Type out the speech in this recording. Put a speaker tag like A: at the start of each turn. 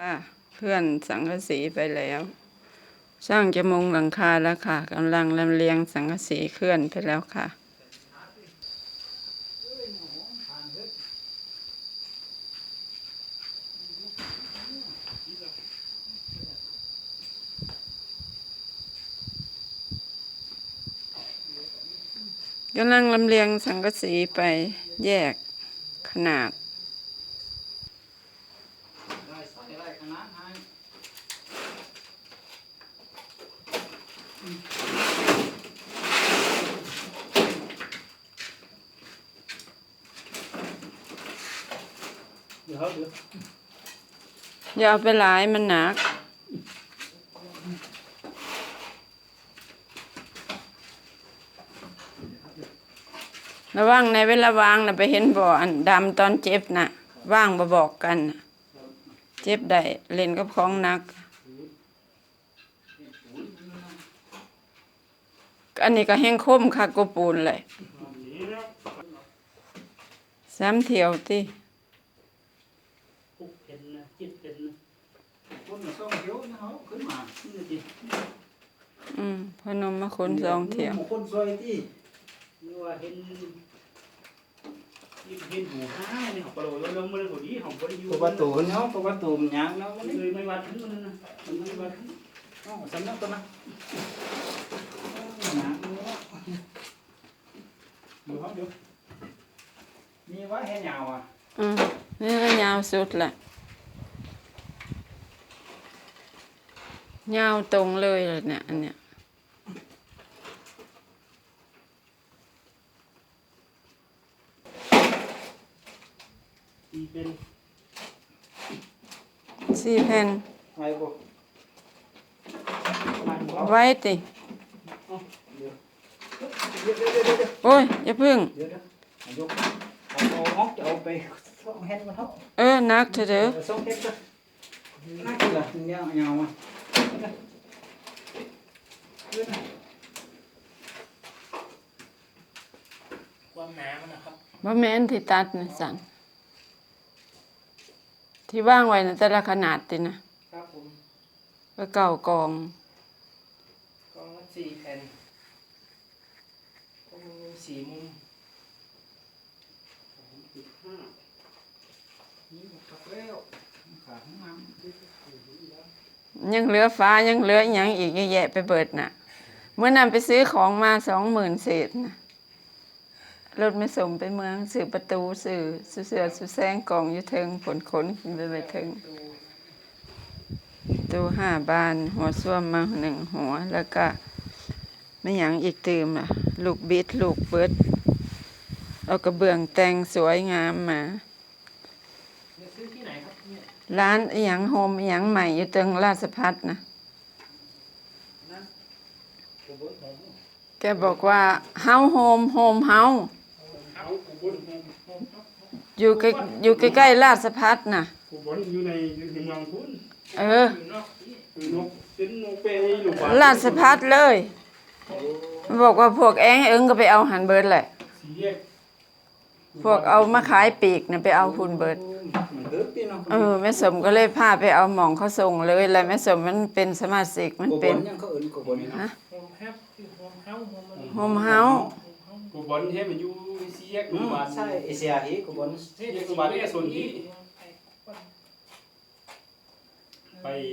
A: ค่ะเพื่อนสังกะสีไปแล้วช่างจะมุงหลังคาแล้วค่ะกำลังลำเลียงสังกะสีเคลื่อนไปแล้วค่ะกำลังลำเลียงสังกะสีไปแยกขนาด
B: ใส่ได้ข นาดให้เดี๋ยวเดี๋ยว
A: อย่าเอาไปหลายมันหนัก ระวังในเวลาวางนะไปเห็นบ่ออันดำตอนเจ็บน่ะว่างบ่บอกกันน่ะ เจ็บได้เล่นกับของหนัก อันนี้ก็แห้งคมค่ะกว่าปูนเลยสามเที่ยวติ
B: ปุ๊บเป็นนะจิตเป็นนะคนมาส่งเดี๋ยวนะเขาขึ้นมานี่นะจิ
A: อืมพนมมาคนสองเที่ยว
B: หมู่คนซอยที่นี่ว่าเห็น เห็นหูห้าเนี่ยเขากระโดดลงมาเลยพอดีเขาบ่ได้อยู่
C: ตัวประตูเนาะตัวประตูมันยางเนาะมัน
B: เลยไม่วัดขึ้นมันนะมันไม่วัดขึ้น
C: อ๋อสำนักตัวนะยางเนาะ
B: ดี๋ยวครับเดี๋ยว
C: มีไว้ให้ยาวอะ
A: อืมนี่ก็ยาวสุดแหละยาวตรงเลยเลยเนี่ยอันเนี้ย
B: ตีเป็น
A: สี่แผ่น
C: ไว้บ่
B: มันบ่
A: ไว้ติ
C: เดี๋ยวเดี๋ยวเดี๋ยวเดี๋ยวเดี๋ยว
A: โอ้ย อย่าพึ่ง
C: เดี๋ยวเดี๋ยวยกเอาเอาออกจะเอาไปส่งเฮ็ดมันเฮา
A: เออนักเถอะเด้อ
C: ส่งเฮ็ดซะน่ากินล่ะมันยาวยาวอะ
B: ความหนามันนะครับ
A: บ่แม่นที่ตัดนะสัน ที่ว่างไว้นะแต่ละขนาดตินะครับ
C: ผม
A: ก็เก่ากอง
C: กองละสี่แผ่นกองสี่มุม
B: สิบห้า
C: นี่ก็แล้วขาข้างน้ำ
A: ยังเหลือฟ้ายังเหลืออหยังอีกเยอะแยะไปเบิดน่ะ เมื่อนำไปซื้อของมาสองหมื่นเศษนะ รถไม่สมไปเมืองสื่อประตูสื่อสื่อเสือสื่อแซงกองอยู่เทิงผลขนขึ้นไปไปเทิงตู้ห้าบาน หัวส้วมมาหนึ่งหัว แล้วก็ไม่หยังอีกตืมอะ ลูกบิดลูกเบิดเอากระเบื้องแต่งสวยงามมา
B: เนี่ยซื้อที่ไหนครับเนี่ย
A: ร้านอหยังโฮมอหยังใหม่อยู่ตรงราชพัฒนะ
B: ผมบนผม
A: แกบอกว่าเฮาโฮมโฮมเฮา
B: เอาผมบนผมผม
A: อยู่ใกล้อยู่ใกล้ๆราชพัฒน่ะ
B: ผมบนอยู่ในอยู่ในเมืองพุน
A: เออ
B: อยู่นอกนี่คือนกเป็นนกเปย์หรือเปล่า
A: ราชพัฒเลยมันบอกว่าพวกแองเอิงก็ไปเอาหันเบิดแหละ
B: สีแยก
A: พวกเอามาขายปีกน่ะไปเอาหุ่นเบิด
C: มันเดือดพี่เนาะ
A: เออแม่สมก็เลยพาไปเอาหมองเขาส่งเลยแล้วแม่สมมันเป็นสมาชิกมัน
C: กูบ
A: เป็น
C: นยังเขาเอิ้นกูบนนะ
B: โฮมแฮปคือโฮมเฮาโฮมมัน
A: โฮมเฮา
D: กูบอลเทมันอยู่ ซีแยก
C: อื
D: กู
C: ม
D: บาล
C: ใช่เอเชียฮีกูบน
D: ซีแยกกูบาลเนี่ยส่วนที่ไป